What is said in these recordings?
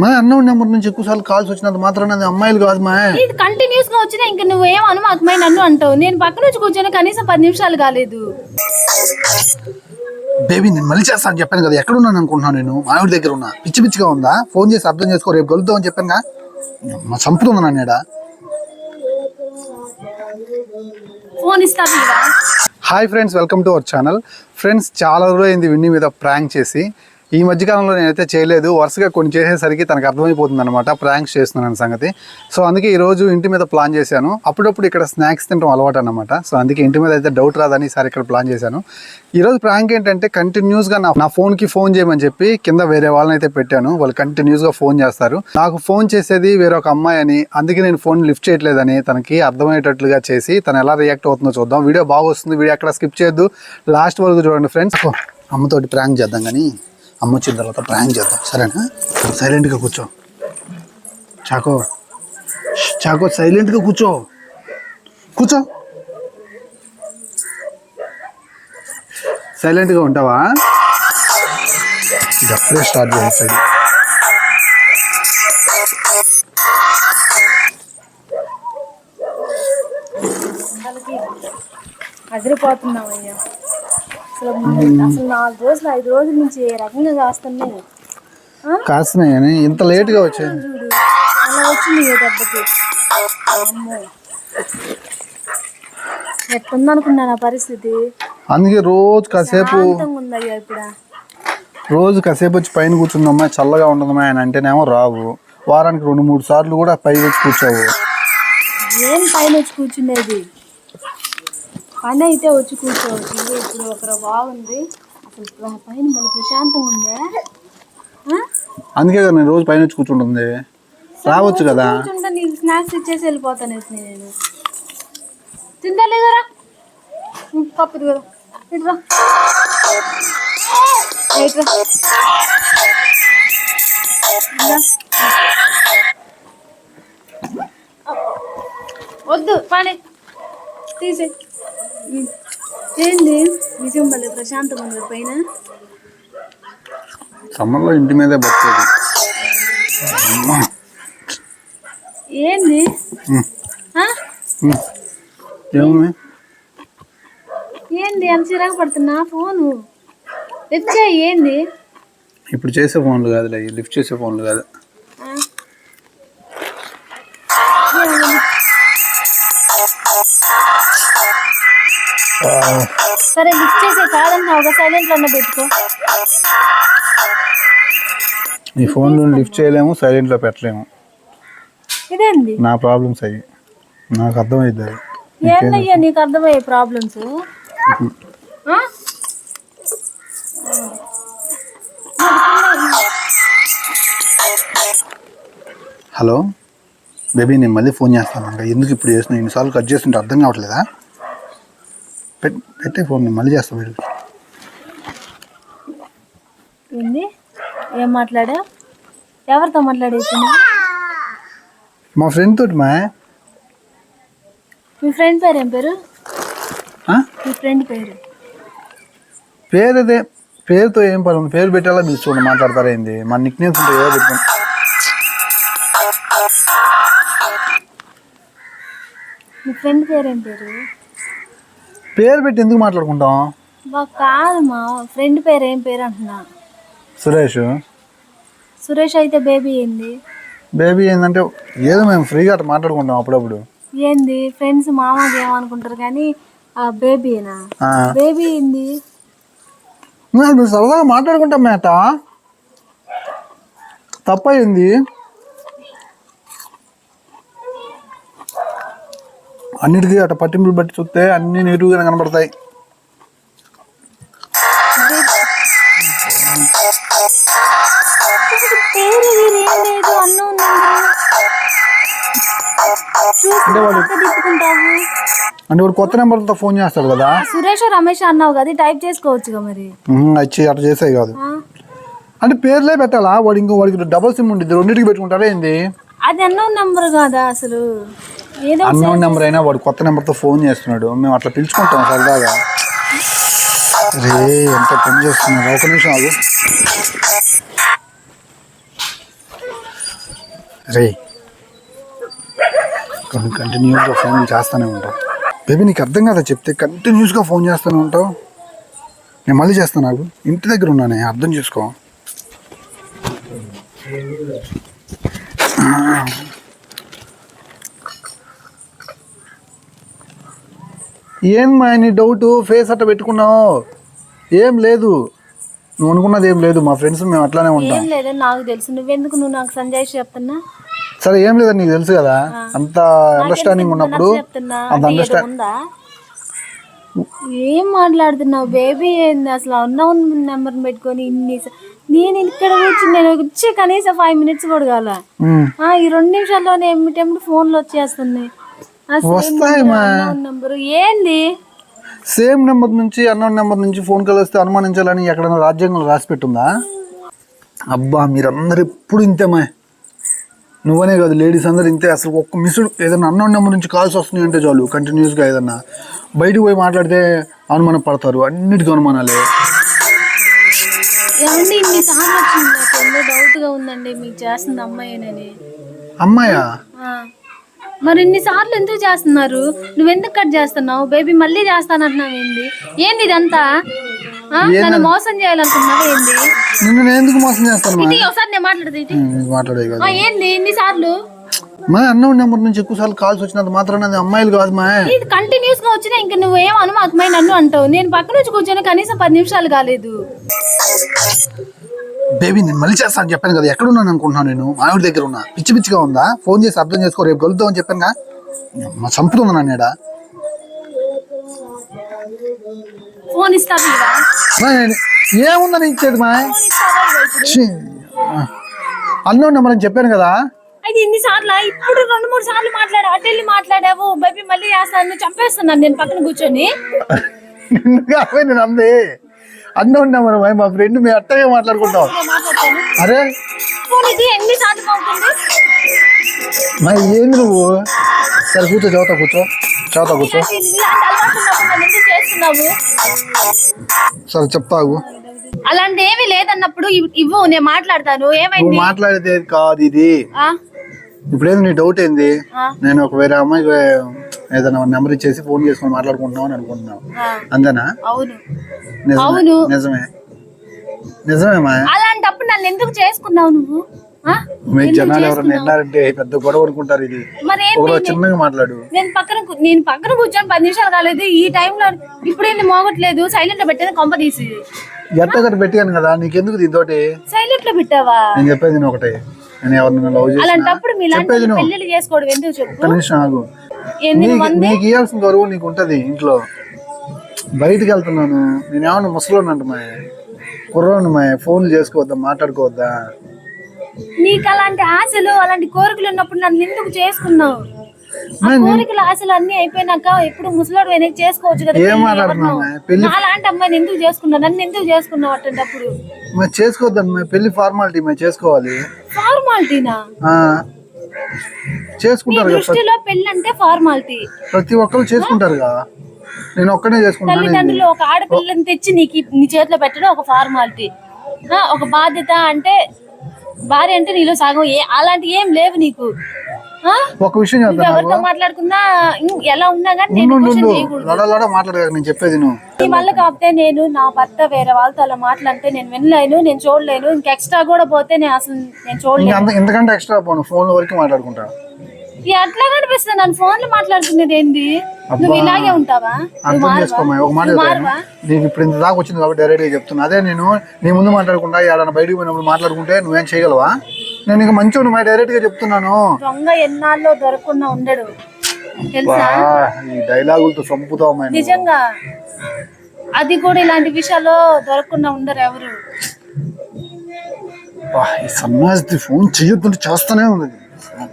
మా అన్న నెంబర్ నుంచి ఎక్కువసార్లు కాల్స్ వచ్చినంత మాత్రం అది అమ్మాయిలు కాదు మా. ఇది కంటిన్యూస్గా వచ్చినా ఇంకా నువ్వేం అనుమాకమై నన్ను అంటావు? నేను పక్క నుంచి కూర్చొని కనీసం పది నిమిషాలు కాలేదు. బేబీ నేను మళ్ళీ చేస్తాను చెప్పాను కదా. ఎక్కడ ఉన్నాను అనుకుంటున్నాను నేను మావిడి దగ్గర ఉన్నా. పిచ్చి పిచ్చిగా ఉందా? ఫోన్ చేసి అర్థం చేసుకో రేపు కలుద్దామని చెప్పాను మా చంపుతుంది నన్ను ఈడ. ఫోన్ ఇస్తా hi friends welcome to our channel friends చాలా రోజులైంది విన్ని మీద ప్రాంక్ చేసి. ఈ మధ్యకాలంలో నేనైతే చేయలేదు. వరుసగా కొన్ని చేసేసరికి తనకు అర్థమైపోతుంది అనమాట ప్రాంక్స్ చేస్తున్నాను సంగతి. సో అందుకే ఈరోజు ఇంటి మీద ప్లాన్ చేశాను. అప్పుడప్పుడు ఇక్కడ స్నాక్స్ తినడం అలవాటు అనమాట సో అందుకే ఇంటి మీద అయితే డౌట్ రాదని ఈసారి ఇక్కడ ప్లాన్ చేశాను. ఈరోజు ప్రాంక్ ఏంటంటే కంటిన్యూస్గా నా నా ఫోన్కి ఫోన్ చేయమని చెప్పి కింద వేరే వాళ్ళని అయితే పెట్టాను. వాళ్ళు కంటిన్యూస్గా ఫోన్ చేస్తారు. నాకు ఫోన్ చేసేది వేరొక అమ్మాయి అని అందుకే నేను ఫోన్ లిఫ్ట్ చేయట్లేదని తనకి అర్థమయ్యేటట్లుగా చేసి తను ఎలా రియాక్ట్ అవుతుందో చూద్దాం. వీడియో బాగా వస్తుంది వీడియో ఎక్కడ స్కిప్ చేయొద్దు. లాస్ట్ వరకు చూడండి ఫ్రెండ్స్. అమ్మతోటి ప్రాంక్ చేద్దాం కానీ. అమ్మ వచ్చిన తర్వాత ప్రాంక్ చేద్దాం. సరేనా? సైలెంట్గా కూర్చో. చాకో. చాకో సైలెంట్గా కూర్చో. కూర్చో. సైలెంట్గా ఉంటావా? ఇది అప్పుడే స్టార్ట్ చేస్తాడు అదిరిపోతున్నావు అయ్యా అసలు అసలు నాలుగు రోజులు ఐదు రోజుల నుంచి ఏ రకంగా కాస్తున్నాయి? కాస్తున్నాయని ఇంత లేట్గా వచ్చాను చూడు అలా వచ్చింది ఏ దెబ్బకి. అమ్మో. ఎట్టుందనుకున్నా నా పరిస్థితి? అందుకే రోజు కాసేపు ఉందయ్యా ఇప్పుడు రోజు కాసేపు వచ్చి పైన కూర్చుందమ్మా చల్లగా ఉండదమ్మా అని అంటేనేమో రావు. వారానికి రెండు మూడు సార్లు కూడా పై వచ్చి కూర్చోవు. ఏం పైన వచ్చి కూర్చునేది పని అయితే వచ్చి కూర్చోవచ్చు. ఇప్పుడు ఒకరు బాగుంది అసలు పైన మళ్ళీ ప్రశాంతంగా ఉందే? అందుకే కదా నేను రోజు పైన వచ్చి కూర్చుంటుంది. రావచ్చు కదా? నీకు స్నాక్స్ ఇచ్చేసి వెళ్ళిపోతాను నేను. తిందా లేదరా పప్పు కదా ఇటురా. వద్దు పని. తీసే ఏంది? నిజం ప్రశాంతంగా ఉంది పైన? సమ్మర్లో ఇంటి మీదే బతికేది. ఏంది. ఏమమ్మా ఏంది? ఎంత చిరాకు పడుతున్నా? ఫోను. ఎత్తే ఏంది? ఇప్పుడు చేసే ఫోన్లు కాదులే లిఫ్ట్ చేసే ఫోన్లు కాదు. సరే లిఫ్ట్ చేసే ఒక సైలెంట్లో పెట్టుకో. ఈ ఫోన్లు లిఫ్ట్ చేయలేము సైలెంట్లో పెట్టలేము. ఇదేంది? నా ప్రాబ్లమ్స్ అయ్యి. నాకు అర్థమైంది అది. ఏందయ్యా నీకు అర్థమయ్యే ప్రాబ్లమ్స్? హలో బేబీ నేను మళ్ళీ ఫోన్ చేస్తాను. ఇంకా ఎందుకు ఇప్పుడు చేసిన ఇన్నిసార్లు కట్ చేస్తుంటే అర్థం కావట్లేదా? పెట్టే ఫోన్ మళ్ళీ చేస్తాను బేబీ ఏంది? ఏం మాట్లాడా ఎవరితో మాట్లాడేసి మా ఫ్రెండ్ తోటి మా. మీ ఫ్రెండ్ పేరు ఏం పేరు? మీ ఫ్రెండ్ పేరు? పేరు అదే పేరుతో ఏం పని పేరు పెట్టేలా మీరు చూడండి మాట్లాడతారా ఏంది? మా నిక్ నేమ్స్ ఉంటే ఏదో పెట్టుకోండి మీ ఫ్రెండ్ పేరు ఏం పేరు? పేరు పెట్టి ఎందుకు మాట్లాడుకుంటాం? బా కాదు మా ఫ్రెండ్ పేరు ఏం పేరు అంటున్నా. సురేష్. సురేష్ అయితే బేబీ ఏంది? బేబీ ఏంటంటే ఏదో మేము ఫ్రీగా అట్లా మాట్లాడుకుంటాం అప్పుడప్పుడు. ఏంది? ఫ్రెండ్స్ మామకి ఏమనుకుంటారు కానీ ఆ బేబీనా. బేబీ ఏంది? సరదాగా మాట్లాడుకుంటాం మేట. తప్పయింది అన్నిటికీ అట్లా పట్టింపులు బట్టి చూస్తే అన్ని నెగిటివ్గానే కనబడతాయి. అంటే వాడు అంటే కొత్త నెంబర్తో ఫోన్ చేస్తాడు కదా. సురేష్ రమేష్ అన్నావు కదా టైప్ చేసుకోవచ్చుగా మరి. వచ్చి అట్లా చేసాయి కాదు? అంటే పేర్లే పెట్టాలా? వాడు ఇంకో వాడికి డబల్ సిమ్ ఉండిద్ది రెండింటికి పెట్టుకుంటారా ఏంది? అది అన్నోన్ నంబర్ కాదా అసలు? ఏదో అన్నోన్ నెంబర్ అయినా వాడు కొత్త నెంబర్తో ఫోన్ చేస్తున్నాడు. మేము అట్లా పిలుచుకుంటాం సరదాగా. రే ఎంత పని చేస్తున్నాడు. ఒక నిమిషం అది రే కొన్ని కంటిన్యూస్గా ఫోన్ చేస్తూనే ఉంటావు. బేబీ నీకు అర్థం కదా చెప్తే కంటిన్యూస్గా ఫోన్ చేస్తూనే ఉంటావు? నేను మళ్ళీ చేస్తాను నాకు ఇంటి దగ్గర ఉన్నానే అర్థం చేసుకో. ఏం మా నీ డౌట్? ఫేస్ అట్ట పెట్టుకున్నావు. ఏం లేదు. నువ్వు అనుకున్నది ఏం లేదు. మా ఫ్రెండ్స్ మేము అట్లానే ఉంటాం. ఏం లేదని నాకు తెలుసు. నువ్వెందుకు నువ్వు నాకు సంజయ్ చెప్తున్నా? సరే ఏం లేదని నీకు తెలుసు కదా. అంత అండర్స్టాండింగ్ ఉన్నప్పుడు చెప్తున్నా. అంత అంటే ఏదో అండర్స్టాండ్ ఉందా? ఏం మాట్లాడుతున్నావు? బేబీ ఏంది? అసలు అన్నౌన్ నెంబర్ పెట్టుకొని ఇన్ని స- నేను ఇక్కడ కూర్చుని నేను వచ్చి కనీసం ఫైవ్ మినిట్స్ కూడా కాల. ఆ, ఈ రెండు నిమిషాల్లోనే ఏమిటేమిటి ఫోన్లు వచ్చేస్తున్నాయి. వస్తాయి మా. నెంబర్ ఏంది? సేమ్ నెంబర్ నుంచి అన్నోన్ నెంబర్ నుంచి ఫోన్ కాల్ వస్తే అనుమానించాలని ఎక్కడైనా రాజ్యాంగంలో రాసి పెట్టుందా? అబ్బా మీరందరు ఎప్పుడు ఇంతేమా. నువ్వనే కాదు లేడీస్ అందరు ఇంతే. అసలు ఒక్క మిస్డ్ ఏదైనా అన్నోన్ నెంబర్ నుంచి కాల్స్ వస్తున్నాయి అంటే చాలు కంటిన్యూస్గా ఏదన్నా. బయటకు పోయి మాట్లాడితే అనుమానం పడతారు అన్నిటికీ అనుమానాలే. ఏమండి ఇన్ని సార్లు వచ్చింది? నాకు డౌట్గా ఉందండి మీకు చేస్తుంది అమ్మాయినని. అమ్మాయా? ఆ. మరి ఇన్ని సార్లు ఎందుకు చేస్తున్నారు? నువ్వెందుకు కట్ చేస్తున్నావు? బేబీ మళ్ళీ చేస్తానంటున్నావు ఏంది ఏంది ఇదంతా? ఆ? నన్ను మోసం చేయాలనుకున్నావు ఏంది? నిన్ను నేను ఎందుకు మోసం చేస్తాను మా ఇది ఒకసారి నేను మాట్లాడదు ఇది మాట్లాడే కదా ఆ, ఏంది ఇన్ని సార్లు మా అన్నోన్ నెంబర్ నుంచి ఎక్కువసార్లు కాల్స్ వచ్చినంత మాత్రాన అది అమ్మాయిలు కాదు మా. ఇది కంటిన్యూస్గా వచ్చినా ఇంకా నువ్వు ఏం అనుమాకమై నన్ను అంటావు? నేను పక్క నుంచి కూర్చొని కనీసం పది నిమిషాలు కాలేదు. బేబీ నేను మళ్ళీ చేస్తాను చెప్పాను కదా. ఎక్కడ ఉన్నాను అనుకుంటున్నాను నేను? మావిడి దగ్గర ఉన్నా. పిచ్చి పిచ్చిగా ఉందా? ఫోన్ చేసి అర్థం చేసుకో రేపు కలుద్దాం అని చెప్పాను మా చంపుతుంది నన్ను ఈడ. ఫోన్ ఇస్తావా ఏముందని ఇచ్చేది మా? ఫోన్ ఇస్తావా ఇవా ఇప్పుడు? అన్నోన్ నెంబర్ అని చెప్పాను కదా. అయితే ఇన్ని సార్లు ఇప్పుడు రెండు మూడు సార్లు మాట్లాడా అటు వెళ్ళి మాట్లాడావు బేబీ మళ్ళీ చేస్తాను చంపేస్తున్నాను నేను పక్కన కూర్చొని. నేను అంది? అన్నోన్ నెంబర్ మా మా ఫ్రెండ్ మేము అట్టగే మాట్లాడుకుంటాం. అరే? ఎన్ని సార్లు మా ఏంది నువ్వు? సరే కూర్చో చదువుతా కూర్చో చదువుతా కూర్చో. సరే చెప్తాగు అలాంటి ఏమీ లేదన్నప్పుడు ఇవ్- ఇవ్వు నేను మాట్లాడతాను. ఏమైంది? మాట్లాడేది కాదు ఇది. ఆ? ఇప్పుడేంది నీ డౌట్ ఏంది. నేను ఒక వేరే అమ్మాయికి ఏదైనా నెంబర్ ఇచ్చేసి ఫోన్ చేసుకొని మాట్లాడుకుంటున్నాం అని అనుకుంటున్నావు. అంతేనా? అవును. నిజమే నిజమేమా అలాంటప్పుడు నన్ను ఎందుకు చేసుకున్నావు నువ్వు? మీకు జనాలు ఎవరైనా? విన్నారంటే పెద్ద గొడవ అనుకుంటారు ఇది. చిన్నగా మాట్లాడు. నేను పక్కన నేను పక్కన కూర్చొని పది నిమిషాలు కాలేదు. ఈ టైంలో ఇప్పుడేంది మోగట్లేదు? సైలెంట్లో పెట్టేది కొంప తీసి. ఎట్టొకటి పెట్టాను కదా? నీకెందుకు దీంతోటి? సైలెంట్లో పెట్టావా? నేను చెప్పేది ఒకటే. నేను ఎవరిని లవ్ అలాంటప్పుడు నువ్వు. పెళ్ళిళ్ళు చేసుకోవడం ఎందుకు చెప్పు? ఆగు. నీకు నీకు ఇవ్వాల్సిన గౌరవం నీకు ఉంటది ఇంట్లో. బయటికి వెళ్తున్నాను. నేను ఏమన్నా ముసలోని అంటమా కుర్రోని మా ఫోన్లు చేసుకోవద్దా మాట్లాడుకోవద్దా? నీకు అలాంటి ఆశలు అలాంటి కోరికలు ఉన్నప్పుడు నన్ను ఎందుకు చేసుకున్నావు? కోరికలు ఆశలు అన్ని అయిపోయినాక ఇప్పుడు ముసలాడు వెనక్కి చేసుకోవచ్చు కదా నాలాంటి అమ్మాయిని ఎందుకు చేసుకున్నావు? నన్ను ఎందుకు చేసుకున్నావు అట్టేటప్పుడు? మరి చేసుకోవద్దని మా పెళ్ళి ఫార్మాలిటీ చేసుకోవాలి. ఫార్మాలిటీనా చేసుకుంటారు కదా దృష్టిలో పెళ్ళి అంటే ఫార్మాలిటీ ప్రతి ఒక్కరు చేసుకుంటారుగా. నేను ఒక్కనే చేసుకుంటాను తల్లిదండ్రులు ఒక ఆడపిల్లని తెచ్చి నీకు నీ చేతిలో పెట్టడం ఒక ఫార్మాలిటీ ఒక బాధ్యత అంటే భార్య అంటే నీలో సగం ఏ అలాంటి ఏం లేవు నీకు? ఒక విషయం ఎవరితో మాట్లాడుకున్నా ఎలా ఉన్నా కానీ నేను మాట్లాడగా చెప్పేది నువ్వు. నీ వల్ల కాకపోతే నేను నా భర్త వేరే వాళ్ళతో అలా మాట్లాడితే నేను వినలేను నేను చూడలేను. ఇంక ఎక్స్ట్రా కూడా పోతే నేను అసలు నేను చూడలేను. ఇంతకంటే ఎక్స్ట్రా పోను. ఫోన్ వరకు మాట్లాడుకుంటా. ఎట్లా కనిపిస్తుంది నన్ను ఫోన్లో మాట్లాడుతున్నది ఏంది? నువ్వు ఇలాగే ఉంటావా? అర్థం మారవా? చేసుకోమా ఒక మాట నువ్వు చెప్తాను మారవా? నీకు ఇప్పుడు ఇంత దాకా వచ్చింది కాబట్టి డైరెక్ట్గా చెప్తున్నా. అదే నేను నీ ముందు మాట్లాడకుండా ఏడన్నా బయటికి పోయినప్పుడు మాట్లాడుకుంటే నువ్వేం చేయగలవా? నేను ఇంకా మంచిగా మా డైరెక్ట్గా చెప్తున్నాను. దొంగ ఎన్నాళ్ళలో దొరకకుండా ఉండడు. తెలుసా? ఈ డైలాగులతో చంపుతావు. నిజంగా. అది కూడా ఇలాంటి విషయాల్లో దొరకకుండా ఉండరు ఎవరు. ఈ సన్నాసి ఫోన్ చేయొద్దంటే చేస్తానే ఉంది.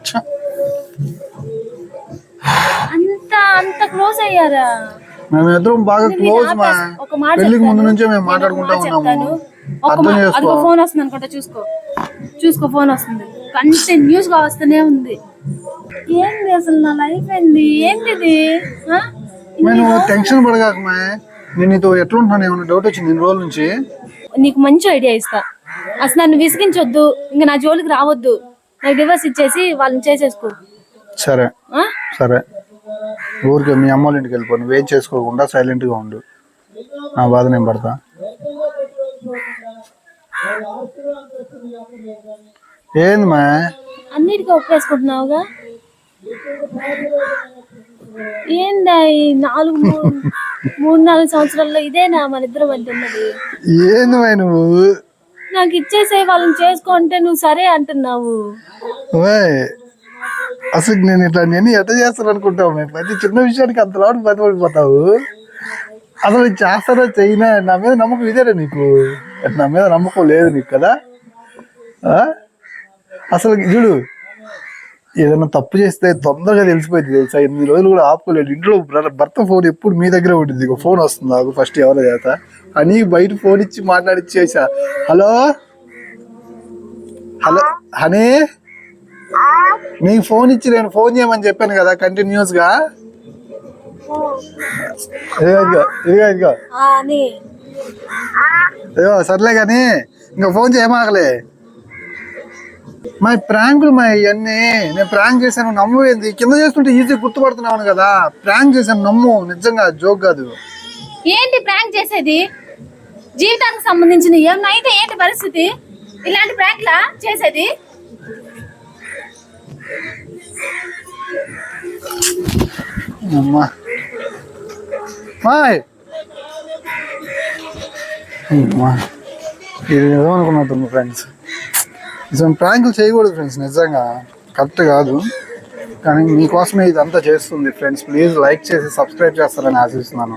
చ్చ. అంత అంత క్లోజ్ అయ్యారా? మేము ఇద్దరం బాగా క్లోజ్ మా ఒక మాట పెళ్ళికి ముందు. నుంచే మేము నేను మాట్లాడుకుంటా మాట ఉన్నాము. అర్థం చేసుకో. ఫోన్ వస్తుంది అనుకుంటా చూసుకో. చూసుకో ఫోన్ వస్తుంది. కంటిన్యూస్గా వస్తూనే ఉంది. ఏంది అసలు నా లైఫ్ ఏంది? ఏంది ఇది నువ్వు టెన్షన్ పడగాకమా నేను నీతో ఎట్లుంటున్నాను ఏమైనా డౌట్ వచ్చింది ఇన్ని రోజుల నుంచి? నీకు మంచి ఐడియా ఇస్తా. అసలు నన్ను విసిగించొద్దు. ఇంకా నా జోలికి రావద్దు. నాకు డివోర్స్ ఇచ్చేసి వాళ్ళని చేసేసుకో. సరే? సరే. ఊరికి మీ అమ్మ ఇంటికి వెళ్ళిపో నువ్వేం చేసుకోకుండా సైలెంట్గా ఉండు. నా బాధ నేను పడతా. ఏంది మా? అన్నిటికీ ఒప్పేసుకుంటున్నావుగా? ఏందా ఈ నాలుగు మూడు మూడు నాలుగు సంవత్సరాల్లో ఇదేనా మన ఇద్దరం మధ్య ఉన్నది? ఏంది మా నువ్వు? నాకు ఇచ్చేసే వాళ్ళని చేసుకో అంటే నువ్వు సరే అంటున్నావు. అసలు నేను ఇట్లా నేను ఎట్ట చేస్తాను అనుకుంటావు? మేము ప్రతి చిన్న విషయానికి అంత లాడు బతిపడిపోతావు అసలు చేస్తారో చెయ్యినా నా మీద నమ్మకం ఇదేనా నీకు? నా మీద నమ్మకం లేదు నీకు కదా? అసలు చూడు ఏదైనా తప్పు చేస్తే తొందరగా తెలిసిపోయింది తెలుసా? ఎనిమిది రోజులు కూడా ఆపుకోలేదు. ఇంట్లో భర్త- ఫోన్ ఎప్పుడు మీ దగ్గర ఉంటుంది ఫోన్ వస్తుంది నాకు ఫస్ట్ ఎవరో చేత. అని బయట ఫోన్ ఇచ్చి మాట్లాడిచ్చేసా. హలో? హలో? హనీ? నీకు ఫోన్ ఇచ్చి నేను ఫోన్ చేయమని చెప్పాను కదా కంటిన్యూస్గా. ఇదిగో ఇదిగో ఇదిగో ఇదిగో. ఆ అని ఇదిగో సర్లే కానీ ఇంకా ఫోన్ చేయమాకలే. మా ప్రాంకులు మా ఇవన్నీ నేను ప్రాంక్ చేశాను నమ్మవేంది కింద చేస్తుంటే ఈజీ గుర్తుపడుతున్నాను కదా. ప్రాంక్ చేశాను నమ్ము నిజంగా జోక్ కాదు. ఏంటి ప్రాంక్ చేసేది? జీవితానికి సంబంధించిన అయితే ఏంటి పరిస్థితి? ఇలాంటి ప్రాంక్లా చేసేది? అమ్మా మాయ్ అమ్మా ఇది నిజం అనుకున్నట్టుంది ఫ్రెండ్స్ నిజం ప్రాంకులు చేయకూడదు ఫ్రెండ్స్ నిజంగా. కరెక్ట్ కాదు. కానీ మీకోసమే ఇదంతా చేస్తుంది ఫ్రెండ్స్ ప్లీజ్ లైక్ చేసి సబ్స్క్రైబ్ చేస్తారని ఆశిస్తున్నాను.